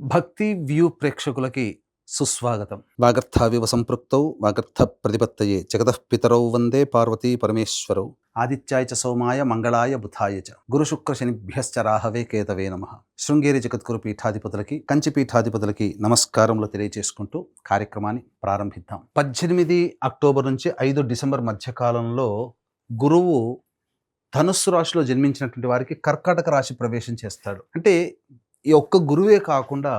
భక్తి వ్యూ ప్రేక్షకులకి సుస్వాగతం. వాగర్థావివ సంపృక్తౌ వాగర్థ ప్రతిపత్తయే జగతః పితరౌ వందే పార్వతీ పరమేశ్వరౌ. ఆదిత్యాయ చ సోమాయ మంగళాయ బుధాయ చ. గురు శుక్ర శనిభ్యశ్చ రాహవే కేతవే నమ. శృంగేరి జగద్గురు పీఠాధిపతులకి కంచి పీఠాధిపతులకి నమస్కారములు తెలియజేసుకుంటూ కార్యక్రమాన్ని ప్రారంభిద్దాం. పద్దెనిమిది అక్టోబర్ నుంచి ఐదు డిసెంబర్ మధ్య కాలంలో గురువు ధనుస్సు రాశిలో జన్మించినటువంటి వారికి కర్కాటక రాశి ప్రవేశం చేస్తాడు. అంటే ఈ ఒక్క గురువే కాకుండా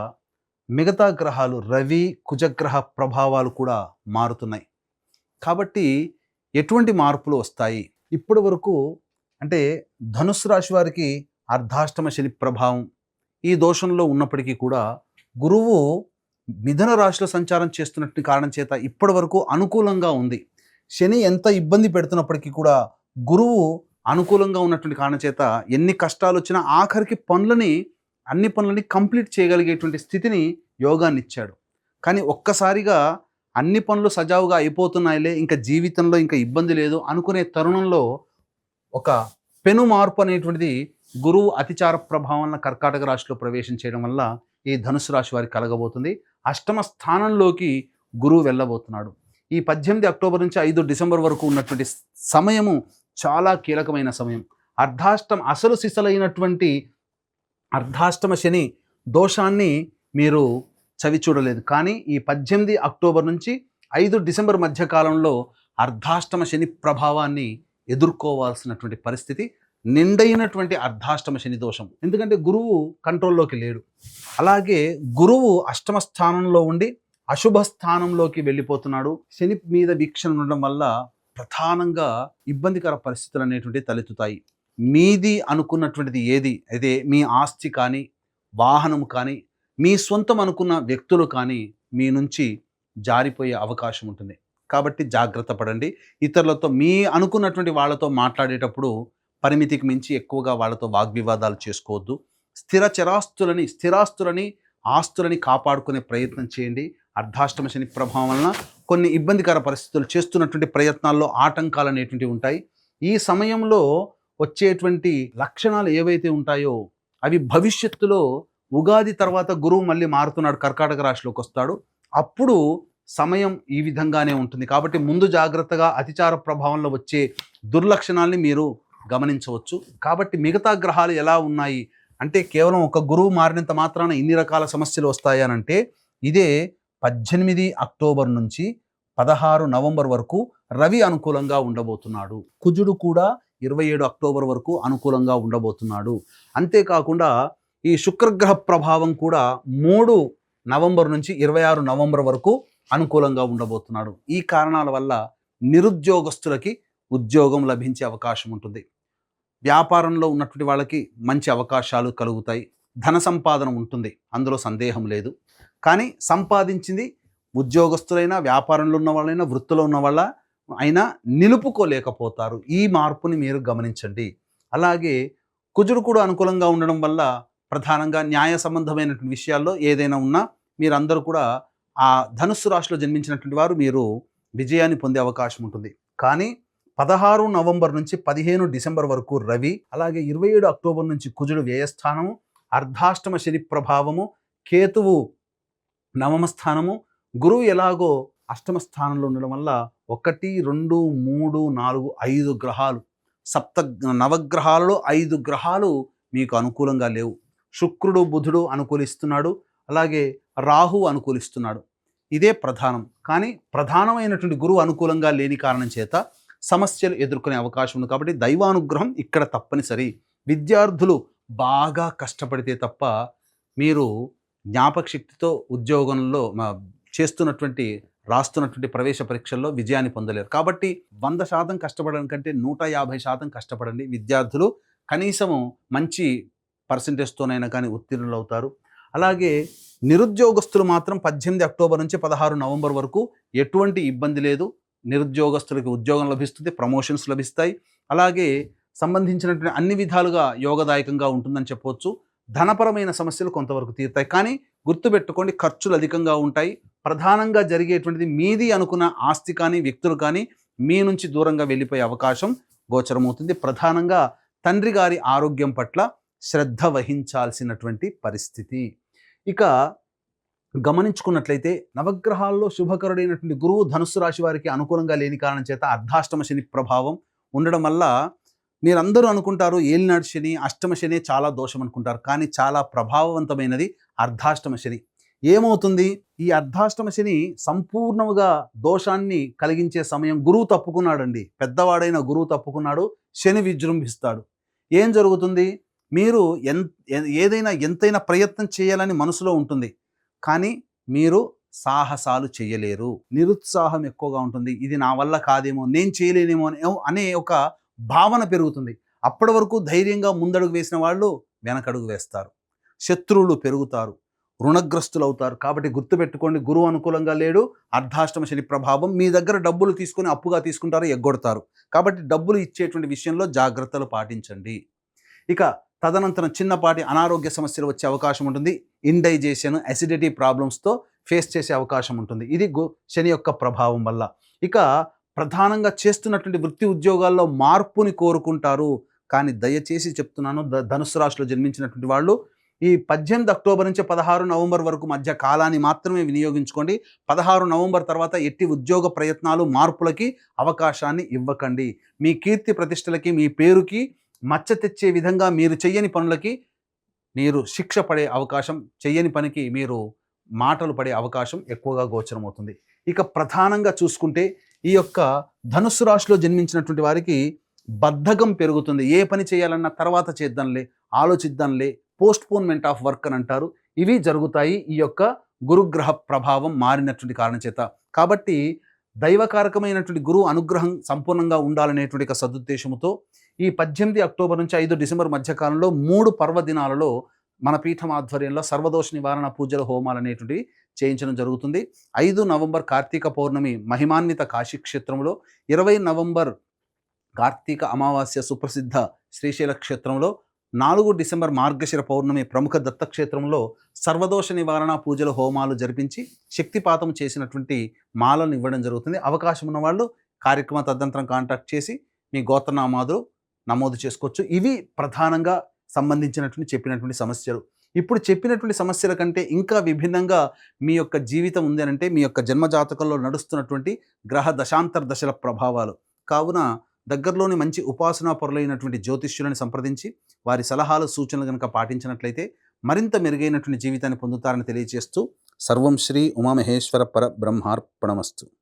మిగతా గ్రహాలు రవి కుజగ్రహ ప్రభావాలు కూడా మారుతున్నాయి. కాబట్టి ఎటువంటి మార్పులు వస్తాయి? ఇప్పటి వరకు అంటే ధనుస్సు రాశి వారికి అర్ధాష్టమ శని ప్రభావం ఈ దోషంలో ఉన్నప్పటికీ కూడా గురువు మిథున రాశిలో సంచారం చేస్తున్నట్టు కారణం చేత ఇప్పటి వరకు అనుకూలంగా ఉంది. శని ఎంత ఇబ్బంది పెడుతున్నప్పటికీ కూడా గురువు అనుకూలంగా ఉన్నటువంటి కారణం చేత ఎన్ని కష్టాలు వచ్చినా ఆఖరికి పనులని అన్ని పనులని కంప్లీట్ చేయగలిగేటువంటి స్థితిని యోగాన్ని ఇచ్చాడు. కానీ ఒక్కసారిగా అన్ని పనులు సజావుగా అయిపోతున్నాయిలే ఇంకా జీవితంలో ఇంకా ఇబ్బంది లేదు అనుకునే తరుణంలో ఒక పెను మార్పు అనేటువంటిది గురువు అతిచార ప్రభావం వలన కర్కాటక రాశిలో ప్రవేశం చేయడం వల్ల ఈ ధనుసు రాశి వారికి కలగబోతుంది. అష్టమ స్థానంలోకి గురువు వెళ్ళబోతున్నాడు. ఈ పద్దెనిమిది అక్టోబర్ నుంచి ఐదు డిసెంబర్ వరకు ఉన్నటువంటి సమయము చాలా కీలకమైన సమయం. అర్ధాష్టం అసలు సిసలైనటువంటి అర్ధాష్టమ శని దోషాన్ని మీరు చవి చూడలేదు. కానీ ఈ పద్దెనిమిది అక్టోబర్ నుంచి ఐదు డిసెంబర్ మధ్య కాలంలో అర్ధాష్టమ శని ప్రభావాన్ని ఎదుర్కోవాల్సినటువంటి పరిస్థితి నిండైనటువంటి అర్ధాష్టమ శని దోషం. ఎందుకంటే గురువు కంట్రోల్లోకి లేడు. అలాగే గురువు అష్టమ స్థానంలో ఉండి అశుభ స్థానంలోకి వెళ్ళిపోతున్నాడు. శని మీద వీక్షణ ఉండడం వల్ల ప్రధానంగా ఇబ్బందికర పరిస్థితులు అనేటువంటివి తలెత్తుతాయి. మీది అనుకున్నటువంటిది ఏది? అయితే మీ ఆస్తి కానీ వాహనం కానీ మీ సొంతం అనుకున్న వ్యక్తులు కానీ మీ నుంచి జారిపోయే అవకాశం ఉంటుంది. కాబట్టి జాగ్రత్త పడండి. ఇతరులతో మీ అనుకున్నటువంటి వాళ్ళతో మాట్లాడేటప్పుడు పరిమితికి మించి ఎక్కువగా వాళ్ళతో వాగ్వివాదాలు చేసుకోవద్దు. స్థిర చరాస్తులని స్థిరాస్తులని ఆస్తులని కాపాడుకునే ప్రయత్నం చేయండి. అర్ధాష్టమ శని ప్రభావం వలన కొన్ని ఇబ్బందికర పరిస్థితులు చేస్తున్నటువంటి ప్రయత్నాల్లో ఆటంకాలు అనేటువంటివి ఉంటాయి. ఈ సమయంలో వచ్చేటువంటి లక్షణాలు ఏవైతే ఉంటాయో అవి భవిష్యత్తులో ఉగాది తర్వాత గురువు మళ్ళీ మారుతున్నాడు కర్కాటక రాశిలోకి వస్తాడు. అప్పుడు సమయం ఈ విధంగానే ఉంటుంది. కాబట్టి ముందు జాగ్రత్తగా అతిచార ప్రభావంలో వచ్చే దుర్లక్షణాల్ని మీరు గమనించవచ్చు. కాబట్టి మిగతా గ్రహాలు ఎలా ఉన్నాయి? అంటే కేవలం ఒక గురువు మారినంత మాత్రాన ఇన్ని రకాల సమస్యలు వస్తాయనంటే ఇదే పద్దెనిమిది అక్టోబర్ నుంచి పదహారు నవంబర్ వరకు రవి అనుకూలంగా ఉండబోతున్నాడు. కుజుడు కూడా ఇరవై ఏడు అక్టోబర్ వరకు అనుకూలంగా ఉండబోతున్నాడు. అంతేకాకుండా ఈ శుక్రగ్రహ ప్రభావం కూడా మూడు నవంబర్ నుంచి ఇరవై ఆరు నవంబర్ వరకు అనుకూలంగా ఉండబోతున్నాడు. ఈ కారణాల వల్ల నిరుద్యోగస్తులకి ఉద్యోగం లభించే అవకాశం ఉంటుంది. వ్యాపారంలో ఉన్నటువంటి వాళ్ళకి మంచి అవకాశాలు కలుగుతాయి. ధన సంపాదన ఉంటుంది. అందులో సందేహం లేదు. కానీ సంపాదించింది ఉద్యోగస్తులైనా వ్యాపారంలో ఉన్న వాళ్ళైనా వృత్తిలో ఉన్న వాళ్ళ అయినా నిలుపుకోలేకపోతారు. ఈ మార్పుని మీరు గమనించండి. అలాగే కుజుడు కూడా అనుకూలంగా ఉండడం వల్ల ప్రధానంగా న్యాయ సంబంధమైనటువంటి విషయాల్లో ఏదైనా ఉన్నా మీరందరూ కూడా ఆ ధనుస్సు రాశిలో జన్మించినటువంటి వారు మీరు విజయాన్ని పొందే అవకాశం ఉంటుంది. కానీ పదహారు నవంబర్ నుంచి పదిహేను డిసెంబర్ వరకు రవి అలాగే ఇరవై ఏడు అక్టోబర్ నుంచి కుజుడు వ్యయస్థానము అర్ధాష్టమ శని ప్రభావము కేతువు నవమ స్థానము గురువు ఎలాగో అష్టమ స్థానంలో ఉండడం వల్ల ఒకటి రెండు మూడు నాలుగు ఐదు గ్రహాలు సప్త నవగ్రహాలలో ఐదు గ్రహాలు మీకు అనుకూలంగా లేవు. శుక్రుడు బుధుడు అనుకూలిస్తున్నాడు అలాగే రాహు అనుకూలిస్తున్నాడు. ఇదే ప్రధానం. కానీ ప్రధానమైనటువంటి గురువు అనుకూలంగా లేని కారణం చేత సమస్యలు ఎదుర్కొనే అవకాశం ఉంది కాబట్టి దైవానుగ్రహం ఇక్కడ తప్పనిసరి. విద్యార్థులు బాగా కష్టపడితే తప్ప మీరు జ్ఞాపక శక్తితో ఉద్యోగంలో చేస్తున్నటువంటి రాస్తున్నటువంటి ప్రవేశ పరీక్షల్లో విజయాన్ని పొందలేరు. కాబట్టి వంద శాతం కష్టపడడం కంటే నూట యాభై శాతం కష్టపడండి. విద్యార్థులు కనీసము మంచి పర్సంటేజ్తోనైనా కానీ ఉత్తీర్ణులు అవుతారు. అలాగే నిరుద్యోగస్తులు మాత్రం పద్దెనిమిది అక్టోబర్ నుంచి పదహారు నవంబర్ వరకు ఎటువంటి ఇబ్బంది లేదు. నిరుద్యోగస్తులకి ఉద్యోగం లభిస్తుంది ప్రమోషన్స్ లభిస్తాయి. అలాగే సంబంధించినటువంటి అన్ని విధాలుగా యోగదాయకంగా ఉంటుందని చెప్పవచ్చు ధనపరమైన సమస్యలు కొంతవరకు తీరుతాయి. కానీ గుర్తుపెట్టుకోండి ఖర్చులు అధికంగా ఉంటాయి. ప్రధానంగా జరిగేటువంటిది మీది అనుకున్న ఆస్తి కానీ వ్యక్తులు కానీ మీ నుంచి దూరంగా వెళ్ళిపోయే అవకాశం గోచరమవుతుంది. ప్రధానంగా తండ్రి గారి ఆరోగ్యం పట్ల శ్రద్ధ వహించాల్సినటువంటి పరిస్థితి. ఇక గమనించుకున్నట్లయితే నవగ్రహాల్లో శుభకరుడైనటువంటి గురువు ధనుస్సు రాశి వారికి అనుకూలంగా లేని కారణం చేత అర్ధాష్టమ శని ప్రభావం ఉండడం వల్ల మీరందరూ అనుకుంటారు ఏలినాడు శని అష్టమ శని చాలా దోషం అనుకుంటారు. కానీ చాలా ప్రభావవంతమైనది అర్ధాష్టమ శని. ఏమవుతుంది? ఈ అర్ధాష్టమ శని సంపూర్ణముగా దోషాన్ని కలిగించే సమయం గురువు తప్పుకున్నాడండి. పెద్దవాడైన గురువు తప్పుకున్నాడు శని విజృంభిస్తాడు. ఏం జరుగుతుంది? మీరు ఎన్ ఏదైనా ఎంతైనా ప్రయత్నం చేయాలని మనసులో ఉంటుంది. కానీ మీరు సాహసాలు చేయలేరు. నిరుత్సాహం ఎక్కువగా ఉంటుంది. ఇది నా వల్ల కాదేమో నేను చేయలేనేమో అనే ఒక భావన పెరుగుతుంది. అప్పటి వరకు ధైర్యంగా ముందడుగు వేసిన వాళ్ళు వెనకడుగు వేస్తారు. శత్రువులు పెరుగుతారు. రుణగ్రస్తులు అవుతారు కాబట్టి గుర్తుపెట్టుకోండి గురువు అనుకూలంగా లేడు. అర్ధాష్టమ శని ప్రభావం మీ దగ్గర డబ్బులు తీసుకొని అప్పుగా తీసుకుంటారు ఎగ్గొడతారు. కాబట్టి డబ్బులు ఇచ్చేటువంటి విషయంలో జాగ్రత్తలు పాటించండి. ఇక తదనంతరం చిన్నపాటి అనారోగ్య సమస్యలు వచ్చే అవకాశం ఉంటుంది. ఇండైజేషన్ అసిడిటీ ప్రాబ్లమ్స్తో ఫేస్ చేసే అవకాశం ఉంటుంది. ఇది గు శని యొక్క ప్రభావం వల్ల. ఇక ప్రధానంగా చేస్తున్నటువంటి వృత్తి ఉద్యోగాల్లో మార్పుని కోరుకుంటారు. కానీ దయచేసి చెప్తున్నాను ద ధనుసు రాశిలో జన్మించినటువంటి వాళ్ళు ఈ పద్దెనిమిది అక్టోబర్ నుంచి పదహారు నవంబర్ వరకు మధ్య కాలాన్ని మాత్రమే వినియోగించుకోండి. పదహారు నవంబర్ తర్వాత ఎట్టి ఉద్యోగ ప్రయత్నాలు మార్పులకి అవకాశాన్ని ఇవ్వకండి. మీ కీర్తి ప్రతిష్టలకి మీ పేరుకి మచ్చ తెచ్చే విధంగా మీరు చెయ్యని పనులకి మీరు శిక్ష పడే అవకాశం చెయ్యని పనికి మీరు మాటలు పడే అవకాశం ఎక్కువగా గోచరమవుతుంది. ఇక ప్రధానంగా చూసుకుంటే ఈ యొక్క ధనుస్సు రాశిలో జన్మించినటువంటి వారికి బద్ధకం పెరుగుతుంది. ఏ పని చేయాలన్నా తర్వాత చేద్దాంలే ఆలోచిద్దాంలే పోస్ట్పోన్మెంట్ ఆఫ్ వర్క్ అని అంటారు. ఇవి జరుగుతాయి. ఈ యొక్క గురుగ్రహ ప్రభావం మారినటువంటి కారణం చేత. కాబట్టి దైవకారకమైనటువంటి గురువు అనుగ్రహం సంపూర్ణంగా ఉండాలనేటువంటి ఒక సదుద్దేశంతో ఈ పద్దెనిమిది అక్టోబర్ నుంచి ఐదు డిసెంబర్ మధ్యకాలంలో మూడు పర్వదినాలలో మన పీఠం ఆధ్వర్యంలో సర్వదోష నివారణ పూజల హోమాలు అనేటువంటివి చేయించడం జరుగుతుంది. ఐదు నవంబర్ కార్తీక పౌర్ణమి మహిమాన్విత కాశీ క్షేత్రంలో ఇరవై నవంబర్ కార్తీక అమావాస్య సుప్రసిద్ధ శ్రీశైల క్షేత్రంలో నాలుగు డిసెంబర్ మార్గశిర పౌర్ణమి ప్రముఖ దత్తక్షేత్రంలో సర్వదోష నివారణ పూజల హోమాలు జరిపించి శక్తిపాతం చేసినటువంటి మాలను ఇవ్వడం జరుగుతుంది. అవకాశం ఉన్న వాళ్ళు కార్యక్రమ తదనంతరం కాంటాక్ట్ చేసి మీ గోత్రనామాదులు నమోదు చేసుకోవచ్చు. ఇవి ప్రధానంగా సంబంధించినటువంటి చెప్పినటువంటి సమస్యలు. ఇప్పుడు చెప్పినటువంటి సమస్యల కంటే ఇంకా విభిన్నంగా మీ యొక్క జీవితం ఉంది అంటే మీ యొక్క జన్మజాతకంలో నడుస్తున్నటువంటి గ్రహ దశాంతర దశల ప్రభావాలు. కావున దగ్గరలోని మంచి ఉపాసనా పరులైనటువంటి జ్యోతిష్యులను సంప్రదించి వారి సలహాలు సూచనలు కనుక పాటించినట్లయితే మరింత మెరుగైనటువంటి జీవితాన్ని పొందుతారని తెలియజేస్తూ సర్వం శ్రీ ఉమామహేశ్వర పర బ్రహ్మార్పణమస్తు.